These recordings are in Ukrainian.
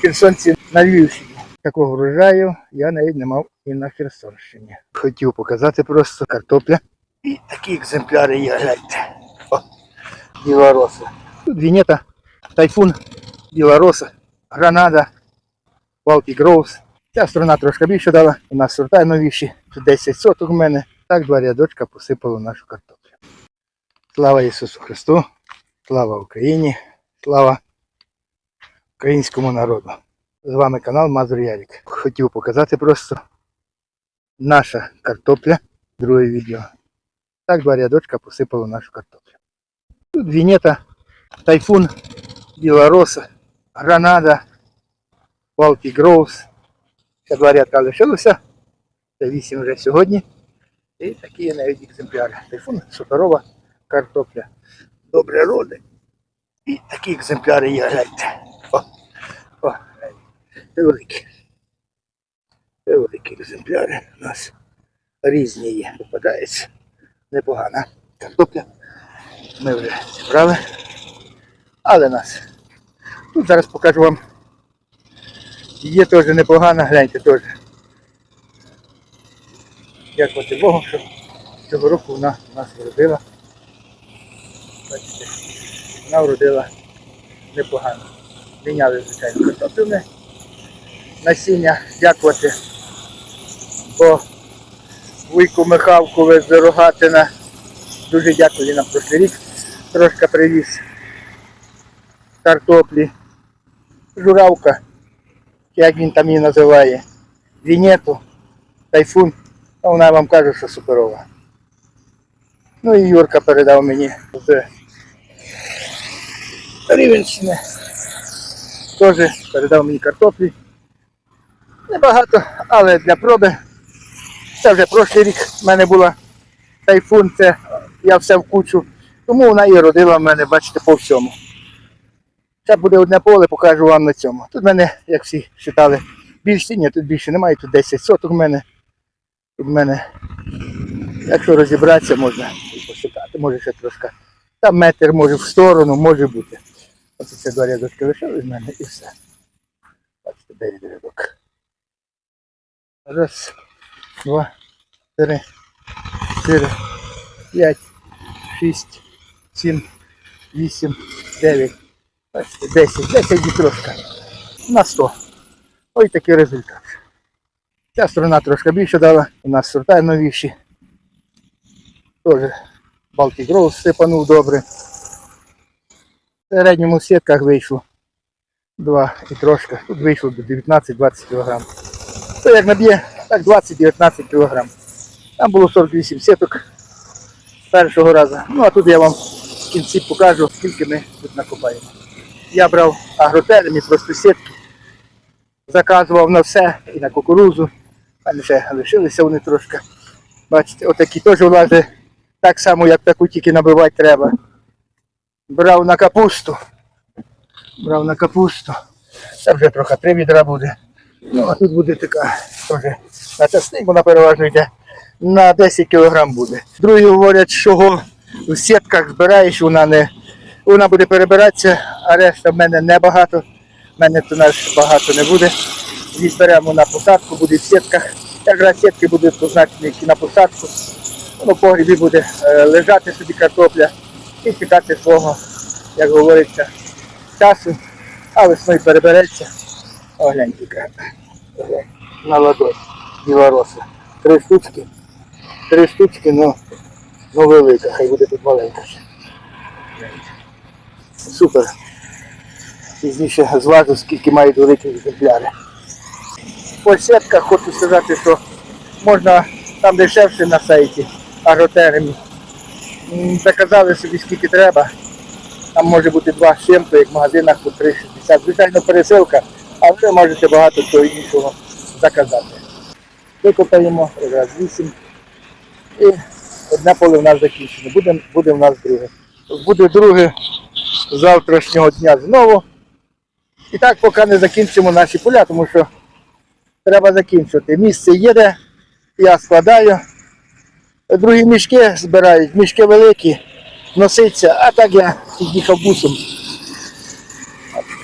Херсонці на Львівщині. Такого врожаю я навіть не мав і на Херсонщині. Хотів показати просто картопля. І такі екземпляри є, гляньте. О, Білороса. Тут Вінета, Тайфун, Білороса, Гранада, Baltic Groves. Ця сторона трошки більше дала. У нас сорта новіші. Тут 10 соток у мене. Так два рядочка посипало нашу картоплю. Слава Ісусу Христу! Слава Україні! Слава українському народу! З вами канал Мазур Ярік. Хотів показати просто наша картопля. Друге відео. Так два рядочка посипало нашу картоплю. Тут Вінета, Тайфун, Білороса, Гранада, Baltic Groves. Ще два рядка лишилося. Це вісім вже сьогодні. І такі навіть екземпляри. Тайфун, суперова картопля. Добре роди. І такі екземпляри є, гляньте. О, о. Це великі. Це великі екземпляри. У нас різні є. Попадається. Непогана картопля. Ми вже зібрали. Але нас. Тут зараз покажу вам. Є теж непогана, гляньте теж. Дякувати Богу, що цього року вона нас вродила. Бачите, вона вродила непогано. Міняли, звичайно, картоплю насіння, дякувати. Бо Вуйку Михалкове з Рогатина. Дуже дякую він нам прошлий рік. Трошки привіз картоплі. Журавка, як він там її називає. Вінету, тайфун. А вона вам каже, що суперова. Ну і Юрка передав мені з Рівенщини. Теж передав мені картоплі. Небагато, але для проби. Це вже прошлий рік в мене була тайфун, це я все в кучу. Тому вона і родила в мене, бачите, по всьому. Це буде одне поле, покажу вам на цьому. Тут в мене, як всі вважали, більше, ні, тут більше немає, тут 10 соток в мене. Тут в мене, якщо розібратися, можна посчитати, може ще трошки. Там метр може в сторону, може бути. Оце це два рядочки лишили з мене і все. Бачите, дев'ять рядок. Раз, два, три, чотири, п'ять, шість, сім, вісім, дев'ять. Бачите, десять, десять і трошки. На сто. Ось такий результат. Ця сторона трошки більше дала, у нас сорта новіші. Теж Baltic Rose сипанув добре. В середньому сітках вийшло. Два і трошки. Тут вийшло до 19-20 кг. То як наб'є, так 20-19 кг. Там було 48 сіток першого разу. Ну а тут я вам в кінці покажу, скільки ми тут накопаємо. Я брав агротермі, просто сітки. Заказував на все і на кукурузу. У мене ще лишилися вони трошки. Бачите, отакі теж влазить так само, як таку тільки набивати треба. Брав на капусту. Брав на капусту. Це вже трохи три відра буде. Ну, а тут буде така теж на часник, вона переважно йде на 10 кг буде. Другі говорять, що в сітках збираєш, вона не вона буде перебиратися, а решта в мене небагато. В мене то наш багато не буде. Відберемо на посадку, буде в сітках. Якраз сітки будуть позначені на посадку. Воно в погрібі буде е, лежати собі картопля і чекати свого, як говориться, часу, а весною перебереться. О, гляньте, яка. на ладонь білороса. Три штучки. Три штучки, ну, ну велика, хай буде тут маленька. Супер. Пізніше зважу, скільки мають великі екземпляри. По сітках хочу сказати, що можна там дешевше на сайті агротермі. Заказали собі скільки треба. Там може бути два щемки, як в магазинах по 3,60. Звичайно, пересилка, а ви можете багато чого іншого заказати. Викопаємо раз 8. І одне поле в нас закінчено. Буде, буде в нас друге. Буде друге з завтрашнього дня знову. І так поки не закінчимо наші поля, тому що треба закінчувати. Місце є, де я складаю. Другі мішки збирають, мішки великі, носиться, а так я їхав бусом.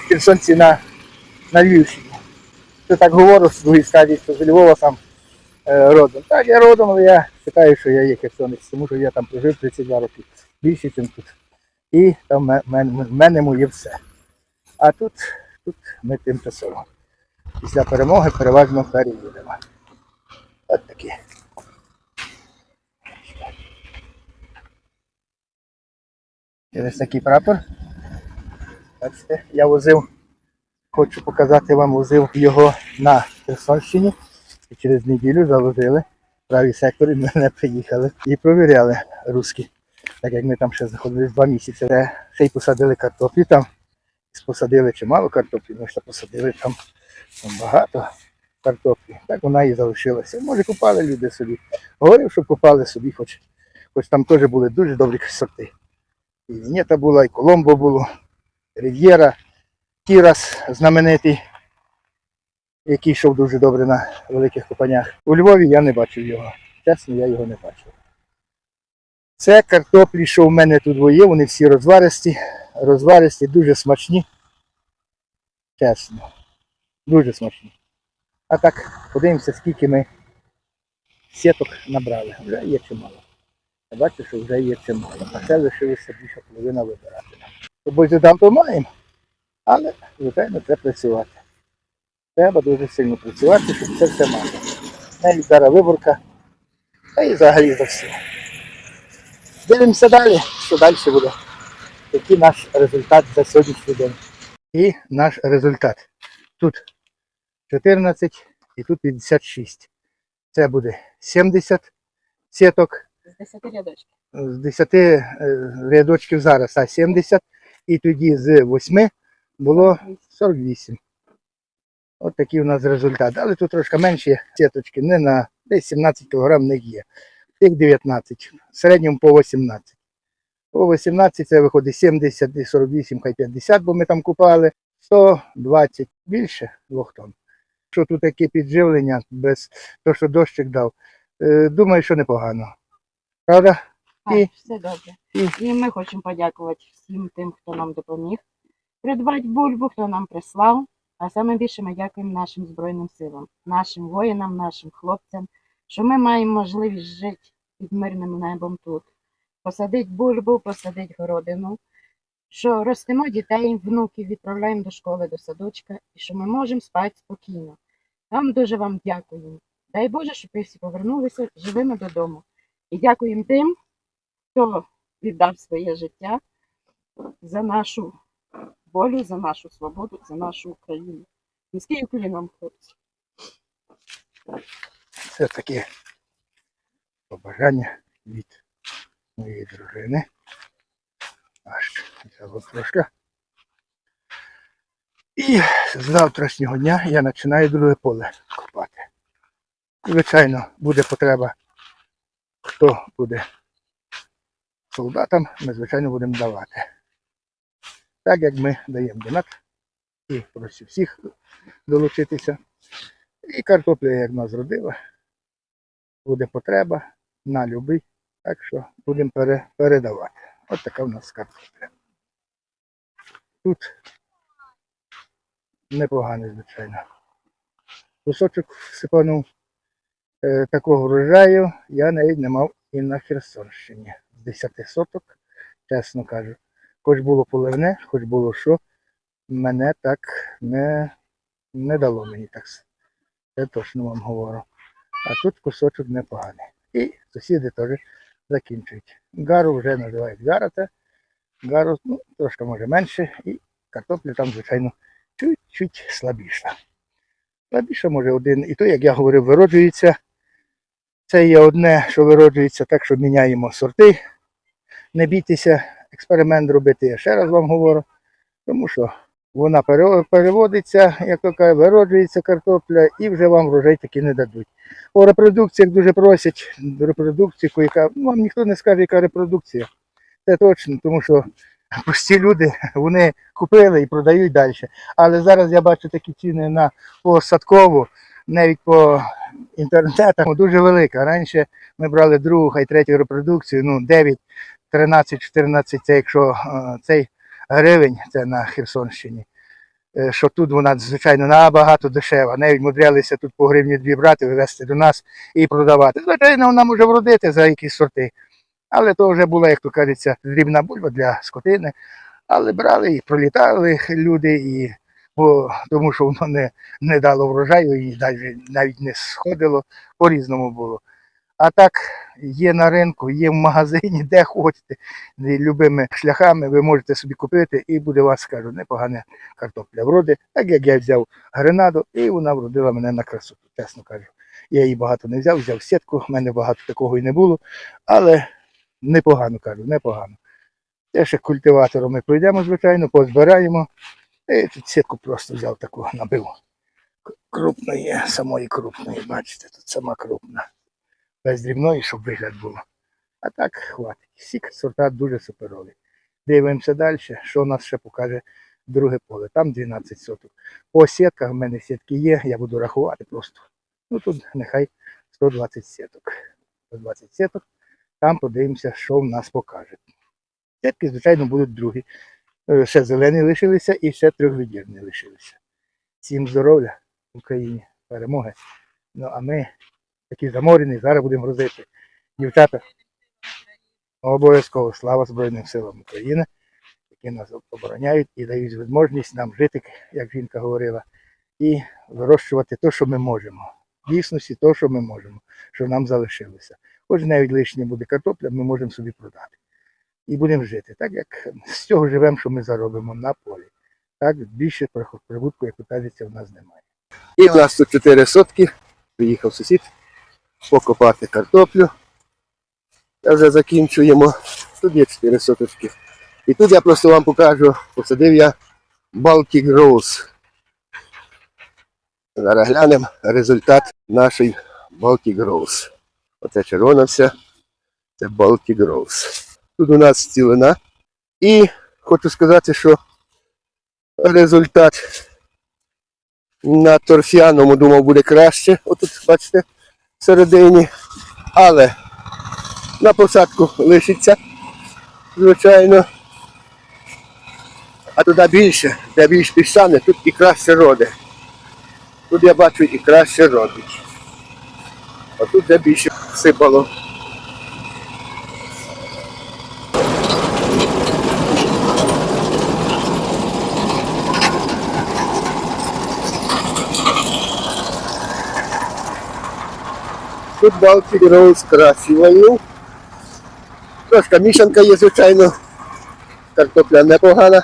Херсонці на на Львівщині. Це так говорю з другої стадії, що з Львова сам е, родом. Так, я родом, але я вважаю, що я є херсонець, тому що я там прожив 32 роки. Більше, ніж тут. І там в мене, мене моє все. А тут, тут ми тимчасово. Після перемоги переважно переїдемо. От такі. І ось такий прапор. Бачите, я возив, хочу показати вам, возив його на Херсонщині. І через неділю заложили правий сектор і мене приїхали і провіряли русські. Так як ми там ще знаходились два місяці, де ще й посадили картоплі там. Посадили чимало картоплі, ми ще посадили там, там багато картоплі. Так вона і залишилася. Може, купали люди собі. Говорив, що купали собі, хоч, хоч там теж були дуже добрі сорти. І Вінєта була, і Коломбо було, Рів'єра, Кірас знаменитий, який йшов дуже добре на великих копанях. У Львові я не бачив його. Чесно, я його не бачив. Це картоплі, що в мене тут є, вони всі розваристі, розваристі, дуже смачні. Чесно. Дуже смачні. А так, подивимося, скільки ми сіток набрали. Вже є чимало. Бачу, що вже є чимало. А ще лишилося більше половина вибирати. Тобто там то маємо. Але, звичайно, треба працювати. Треба дуже сильно працювати, щоб це все мати. Навіть зараз виборка, та і взагалі за все. Дивимося далі, що далі буде. Який наш результат за сьогоднішній день. І наш результат. Тут 14 і тут 56. Це буде 70 сіток З 10 рядочків. з 10 е, рядочків зараз, а 70, і тоді з 8 було 48. От такий у нас результат. Але тут трошки менші сіточки, не на десь 17 кг не є. Тих 19, в середньому по 18. По 18 це виходить 70, десь 48, хай 50, бо ми там купали. 120 більше 2 тонн. Що тут таке підживлення без того, що дощик дав, е, думаю, що непогано. Правда? Так, І- все добре. і- І ми хочемо подякувати всім тим, хто нам допоміг придбати бульбу, хто нам прислав. А саме більше ми дякуємо нашим Збройним силам, нашим воїнам, нашим хлопцям, що ми маємо можливість жити під мирним небом тут. Посадити бульбу, посадити городину, що ростимо дітей, внуків, відправляємо до школи, до садочка, і що ми можемо спати спокійно. Там дуже вам дякуємо. Дай Боже, щоб ви всі повернулися живими додому. І дякуємо тим, хто віддав своє життя за нашу волю, за нашу свободу, за нашу Україну. Уклін вам, хлопці. Це таке побажання від моєї дружини. Аж взяло трошки. І з завтрашнього дня я починаю друге поле копати. Звичайно, буде потреба, хто буде солдатам, ми, звичайно, будемо давати. Так як ми даємо донат і прошу всіх долучитися. І картопля, як нас родила, буде потреба на любий. Так що будемо пере, передавати. От така в нас картопля. Тут непоганий, звичайно. Кусочок всипанув такого врожаю я навіть не мав і на Херсонщині. З 10 соток, чесно кажу. Хоч було поливне, хоч було що, мене так не, не дало мені так. Це точно вам говорю. А тут кусочок непоганий. І сусіди теж закінчують. Гару вже називають гарата. Гару ну, трошки може менше. І картопля там, звичайно, чуть-чуть слабіша. Слабіша може один. І то, як я говорив, вироджується. Це є одне, що вироджується так, що міняємо сорти. Не бійтеся експеримент робити, я ще раз вам говорю. Тому що вона переводиться, як то кажуть, вироджується картопля, і вже вам врожай таки не дадуть. По репродукціях дуже просять репродукцію, яка ну, вам ніхто не скаже, яка репродукція. Це точно, тому що прості люди вони купили і продають далі. Але зараз я бачу такі ціни на по садкову, навіть по інтернету дуже велика. Раніше ми брали другу, хай третю репродукцію, ну 9, 13, 14, це якщо е, цей гривень, це на Херсонщині. е, що тут вона, звичайно, набагато дешева. Навіть мудрялися тут по гривні дві брати, вивезти до нас і продавати. Звичайно, вона може вродити за якісь сорти. Але то вже була, як то кажеться, дрібна бульба для скотини. Але брали і пролітали люди, і, бо, тому що воно не, не дало врожаю і навіть, навіть не сходило, по-різному було. А так є на ринку, є в магазині, де хочете, любими шляхами ви можете собі купити, і буде вас, скажу, непогана картопля вроди, так як я взяв гренаду, і вона вродила мене на красоту, чесно кажу. Я її багато не взяв, взяв сітку, в мене багато такого і не було, але непогано кажу, непогано. Те ще культиватором ми пройдемо, звичайно, позбираємо. І тут сітку просто взяв таку, набив. Крупної, самої крупної, бачите, тут сама крупна. Без дрібної, щоб вигляд було. А так хватить. Всі сорта дуже суперові. Дивимося далі, що нас ще покаже друге поле. Там 12 соток. По сітках в мене сітки є, я буду рахувати просто. Ну тут нехай 120 сіток. 120 сіток. Там подивимося, що в нас покаже. Сітки, звичайно, будуть другі. Е, Ще зелені лишилися і ще трьохвідірні лишилися. Всім здоров'я Україні, перемоги. Ну а ми такі заморені, зараз будемо грузити. Дівчата, обов'язково слава Збройним силам України, які нас обороняють і дають можливість нам жити, як жінка говорила, і вирощувати те, що ми можемо. В дійсності те, що ми можемо, що нам залишилося. Хоч навіть лишнє буде картопля, ми можемо собі продати. І будемо жити, так як з цього живемо, що ми заробимо на полі. Так, більше прибутку, як кажеться, в нас немає. І в нас тут 4 сотки. Приїхав сусід покопати картоплю. Та вже закінчуємо. Тут є 4 соточки. І тут я просто вам покажу, посадив я Baltic Rose. Зараз глянемо результат нашої Baltic Rose. Оце червона вся. Це Baltic Rose. Тут у нас цілина. І хочу сказати, що результат на торфяному думав буде краще. Отут, бачите, всередині. Але на посадку лишиться, звичайно. А туди більше, де більш піщане, тут і краще роде. Тут я бачу і краще родить. А тут де більше сипало. Baltic Rose кращий. Трошка мішанка є, звичайно. Картопля непогана.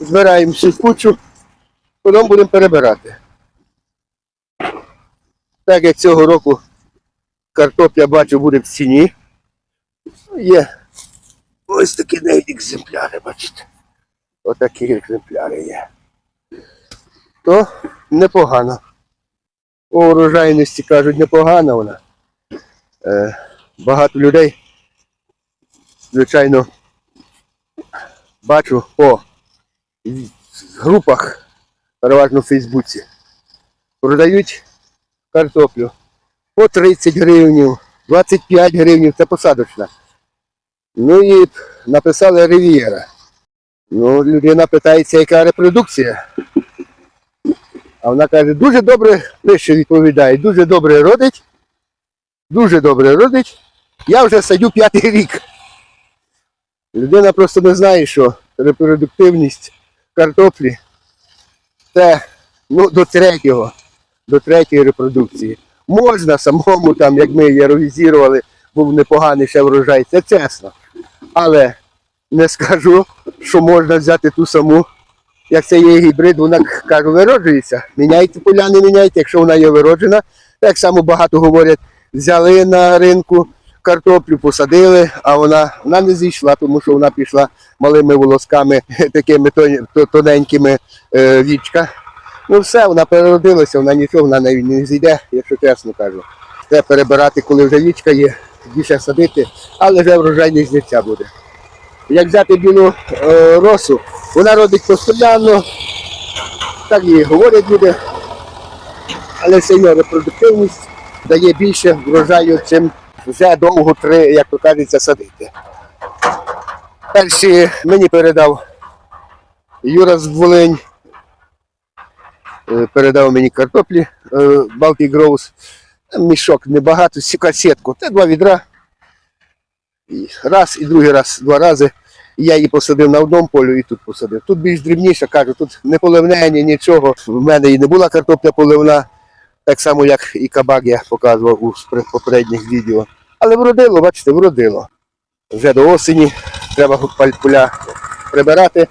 Збираємо всю в кучу, потім будемо перебирати. Так як цього року картопля бачу буде в ціні. Є ось такі навіть екземпляри, бачите. Отакі екземпляри є. То непогано. По урожайності кажуть, непогана вона. Е, багато людей, звичайно, бачу по групах, переважно в Фейсбуці, продають картоплю по 30 гривень, 25 гривень, це посадочна. Ну і написали Рів'єра. Ну, людина питається, яка репродукція. А вона каже, дуже добре пише, відповідає, дуже добре родить. Дуже добре родить. Я вже садю п'ятий рік. Людина просто не знає, що репродуктивність картоплі це ну, до третього, до третьої репродукції. Можна самому, там, як ми єровізірували, був непоганий ще врожай, це чесно. Але не скажу, що можна взяти ту саму як це є гібрид, вона кажу, вироджується. Міняйте поля, не міняйте, якщо вона є вироджена. Так само багато говорять, взяли на ринку картоплю, посадили, а вона, вона не зійшла, тому що вона пішла малими волосками, такими тоненькими е, вічка. Ну все, вона переродилася, вона нічого, вона не зійде, якщо чесно кажу. Треба перебирати, коли вже вічка є, більше садити, але вже врожайність ця буде. Як взяти білу е, росу, вона родить постійно, так і говорять люди, але все одно репродуктивність дає більше врожаю, чим вже довго три, як то кажеться, садити. Перші мені передав Юра з Волинь. Е, Передав мені картоплі е, Baltic Grows. Мішок небагато, сіка сітку. Це два відра. Раз, і другий раз, два рази. Я її посадив на одному полю і тут посадив. Тут більш дрібніше, кажу, тут не поливнення, нічого. В мене і не була картопля поливна, так само, як і кабак я показував у попередніх відео. Але вродило, бачите, вродило. Вже до осені треба поля прибирати.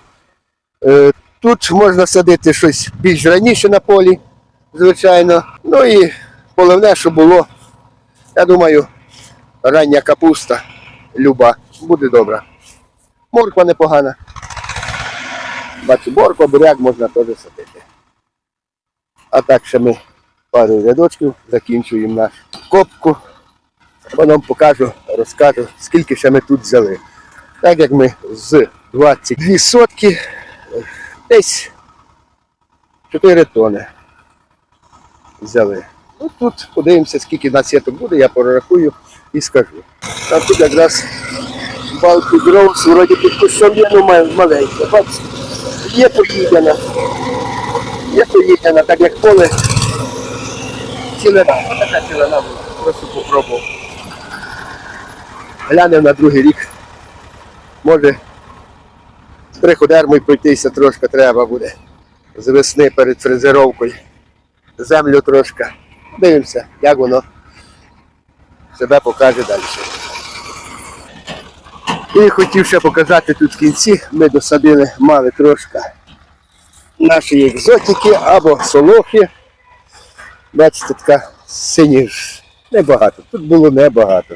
Е, Тут можна садити щось більш раніше на полі, звичайно. Ну і поливне, що було. Я думаю, рання капуста, люба, буде добра. Морква непогана. Бачу, морква, буряк можна теж садити. А так ще ми пару рядочків закінчуємо нашу копку. Потім покажу, розкажу, скільки ще ми тут взяли. Так як ми з 22 сотки, десь 4 тони взяли. Ну, тут подивимося, скільки на сіток буде, я прорахую і скажу. Там тут якраз балки гроус, вроді під кущом є, ну мал- маленька. Бачите, є поїдена. Є поїдена, так як поле цілена. Така цілена була. Просто попробував. Глянемо на другий рік. Може, з триходермою пройтися трошки треба буде. З весни перед фрезеровкою. Землю трошки. Дивимося, як воно себе покаже далі. І хотів ще показати тут в кінці, ми досадили, мали трошки наші екзотики або солохи. Бачите, така сині небагато. Тут було небагато.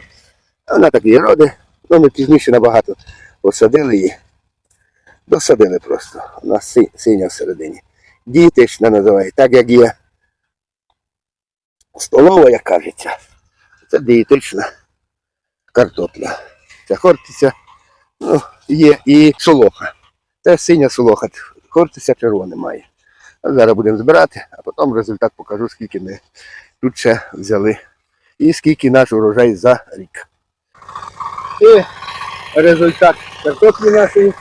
Вона такі роди, ну ми пізніше набагато посадили її. Досадили просто. Вона си- синя всередині. Дієтична називають, так як є столова, як кажеться. Це дієтична картопля. Ця хортиця, ну, є і солоха. Це синя солоха. Хортиця червона має. А зараз будемо збирати, а потім результат покажу, скільки ми тут ще взяли. І скільки наш урожай за рік. І результат картоплі нашої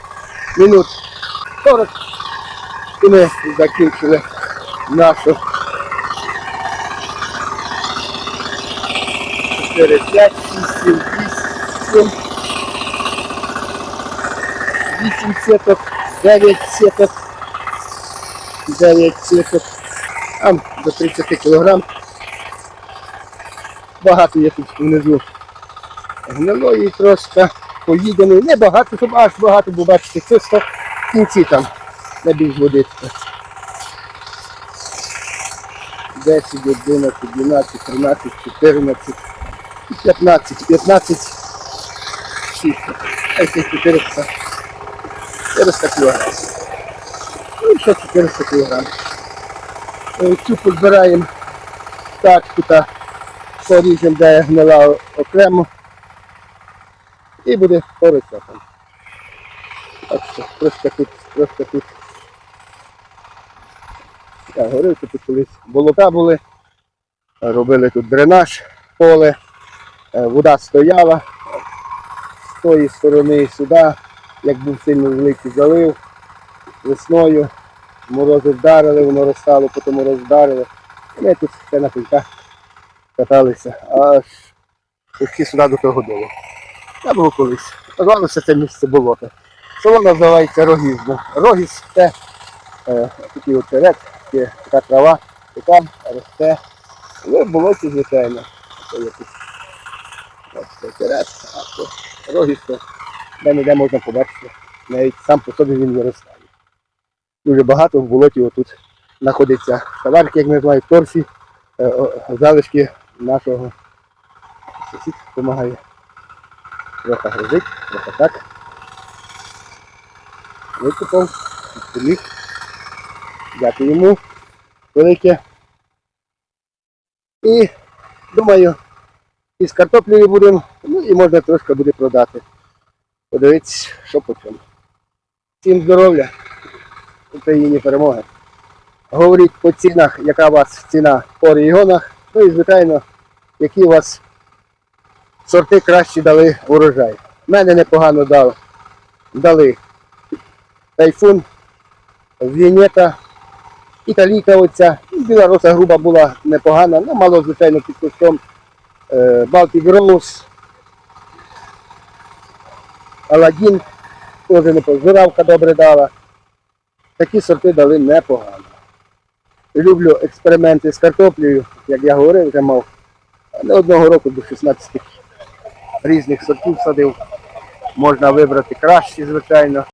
минут 40. І ми закінчили нашу 4, 5, 6, 7, 8, 8 сеток, 9 сеток, 9 сеток, там до 30 кілограм. Багато є тут внизу гнилої трошки поїденої. Не багато, щоб аж багато, бо бачите, чисто в кінці там більш водичка. 10, 11, 12, 13, 14, 15, 15, 6, 10, 400, 400 кілограм. Ну і ще 400 кілограм. Е, Цю позбираємо так, тут поріжемо, де гнила окремо. І буде корисно там. Так що трошки тут, трошки тут. Я говорив, тут колись болота були, робили тут дренаж, поле, е, вода стояла з тої сторони і сюди, як був сильно великий залив, весною, морози вдарили, воно розстало, потім мороз вдарили. Ми тут ще на кульках каталися, аж пішли сюди до того долу. Я був колись. Назвалося це місце болото. Село називається Рогізно. Рогіз це е, такий от терет, така трава, там росте. Ну, болоті, звичайно. Це тут терет, а то рогіз, то де не можна побачити. Навіть сам по собі він виростає. Дуже багато в болоті отут знаходиться шаварки, як ми в торфі, е, залишки нашого сусід допомагає. Трохи грозить, трохи так. Викупав, підпоміг. Дякую йому велике. І думаю, із картоплею будемо, ну і можна трошки буде продати. Подивитися, що по чому. Всім здоров'я, Україні перемоги. Говоріть по цінах, яка у вас ціна по регіонах. Ну і звичайно, які у вас сорти краще дали урожай. У мене непогано дав дали тайфун, Вінета, італійка оця, і білоруса груба була непогана, ну мало, звичайно, під кустом. Е, Baltic Rose, Аладдін, теж не позиравка добре дала. Такі сорти дали непогано. Люблю експерименти з картоплею, як я говорив, вже мав не одного року до 16 різних сортів садив. Можна вибрати кращі, звичайно.